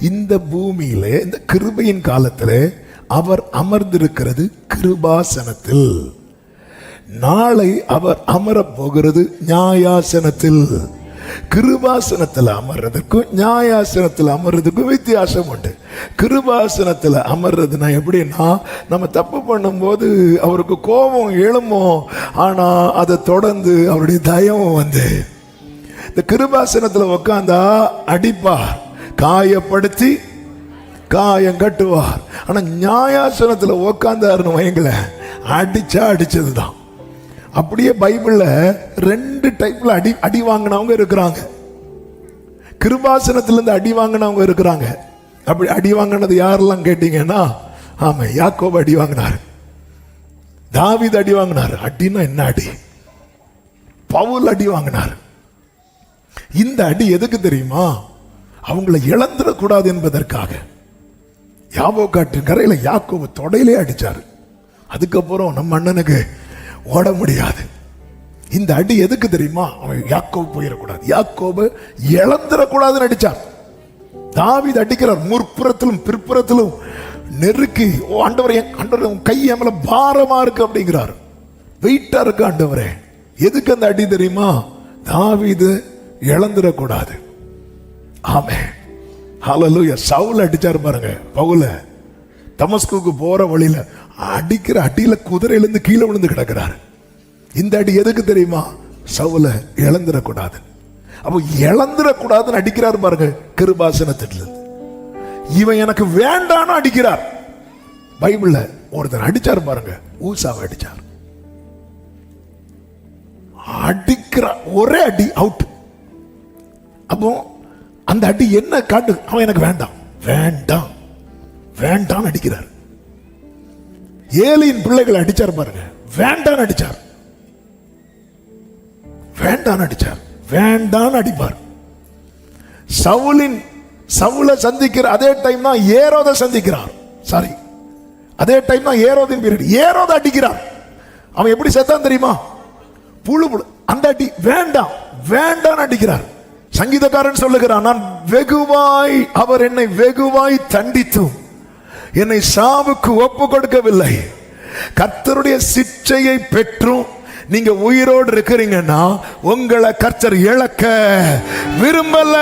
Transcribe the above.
இந்த பூமியில இந்த கிருபையின் காலத்தில் அவர் அமர்ந்திருக்கிறது கிருபாசனத்தில். நாளை அவர் அமரப் போகிறது நியாயாசனத்தில். கிருபாசனத்தில் அமர்றதுக்கும் நியாயாசனத்தில் அமர்றதுக்கும் வித்தியாசம் உண்டு. கிருபாசனத்தில் அமர்றதுனா எப்படின்னா நம்ம தப்பு பண்ணும்போது அவருக்கு கோபம் எழுமோ ஆனால் அதை தொடர்ந்து அவருடைய தயவும் வந்து. இந்த கிருபாசனத்தில் உட்காந்தா அடிப்பார். காயப்படுத்தி காயம் கட்டுவார். ஆனால் நியாயாசனத்தில் உக்காந்தாருன்னு வைங்களேன் அடிச்சா தான் அப்படியே பைபிளில் ரெண்டு டைப்பில் அடி அடி வாங்கினவங்க இருக்கிறாங்க. கிருபாசனத்திலேருந்து அடி வாங்கினவங்க இருக்கிறாங்க. அப்படி அடி வாங்கினது யாரெல்லாம் கேட்டீங்கன்னா ஆமாம் யாக்கோப் அடி வாங்கினார். தாவித் அடி வாங்கினார். அடின்னா என்ன அடி? பவுல் அடி வாங்கினார். இந்த அடி எதுக்கு தெரியுமா? அவங்கள இழந்துடக்கூடாது என்பதற்காக. யாவோ காட்டு கரையில் யாக்கோபு தொடையிலே அடித்தார் அதுக்கப்புறம் நம்ம அண்ணனுக்கு ஓட முடியாது. இந்த அடி எதுக்கு தெரியுமா? அவன் யாக்கோவு போயிடக்கூடாது. யாக்கோபு இழந்துடக்கூடாதுன்னு அடித்தான் தாவித அடிக்கிறார் முற்புறத்திலும் பிற்புறத்திலும் நெருக்கி ஓ ஆண்டவரே ஆண்டவரே கை மேல பாரமா இருக்கு அப்படிங்கிறார். வெயிட்டா இருக்கு ஆண்டவரே. எதுக்கு அந்த அடி தெரியுமா? தாவிது இழந்துடக்கூடாது. ஆமே ஹலலூயா சவுல் அடிச்சாரு பாருங்க பவுல. தமஸ்குக்கு போற வழியில அடிக்கிற அடியில குதிரையிலிருந்து கீழே விழுந்து கிடக்கிறாரு. இந்த அடி எதுக்கு தெரியுமா? சவுல இழந்துடக்கூடாது. அப்போ இழந்துடக்கூடாதுன்னு அடிக்கிறார் பாருங்க கிருபாசனத்துல இவன் எனக்கு வேண்டான்னு அடிக்கிறார். பைபிள்ல ஒருத்தர் அடிச்சார் பாருங்க ஊசாவை அடிச்சார். அடிக்கிற ஒரே அடி அவுட் அப்போ அந்த அடி என்ன காட்டு? அவன் எனக்கு வேண்டாம். வேண்டாம். வேண்டாம் அடிக்கிறார். ஏழையின் பிள்ளைகளை அடிச்சார் பாருங்க. வேண்டாம் அடிச்சார். வேண்டாம் அடிச்சார். வேண்டாம் அடிப்பார். சவுலின் சவுல சந்திக்கிற அதே டைம் தான் ஏரோத சந்திக்கிறார். சாரி அதே டைம் தான் ஏரோதின் பீரியட் ஏரோத அடிக்கிறார். அவன் எப்படி செத்தான் தெரியுமா? புழு புழு. அந்த அடி வேண்டாம். வேண்டாம் அடிக்கிறார். சங்கீதக்காரன் சொல்லுகிறான் நான் வெகுவாய் அவர் என்னை வெகுவாய் தண்டித்தும் என்னை சாவுக்கு ஒப்பு கொடுக்கவில்லை கர்த்தருடைய சிற்றையை பெற்றும் நீங்க உயிரோடு இருக்கிறீங்கன்னா உங்களை கர்த்தர் இழக்க விரும்பல.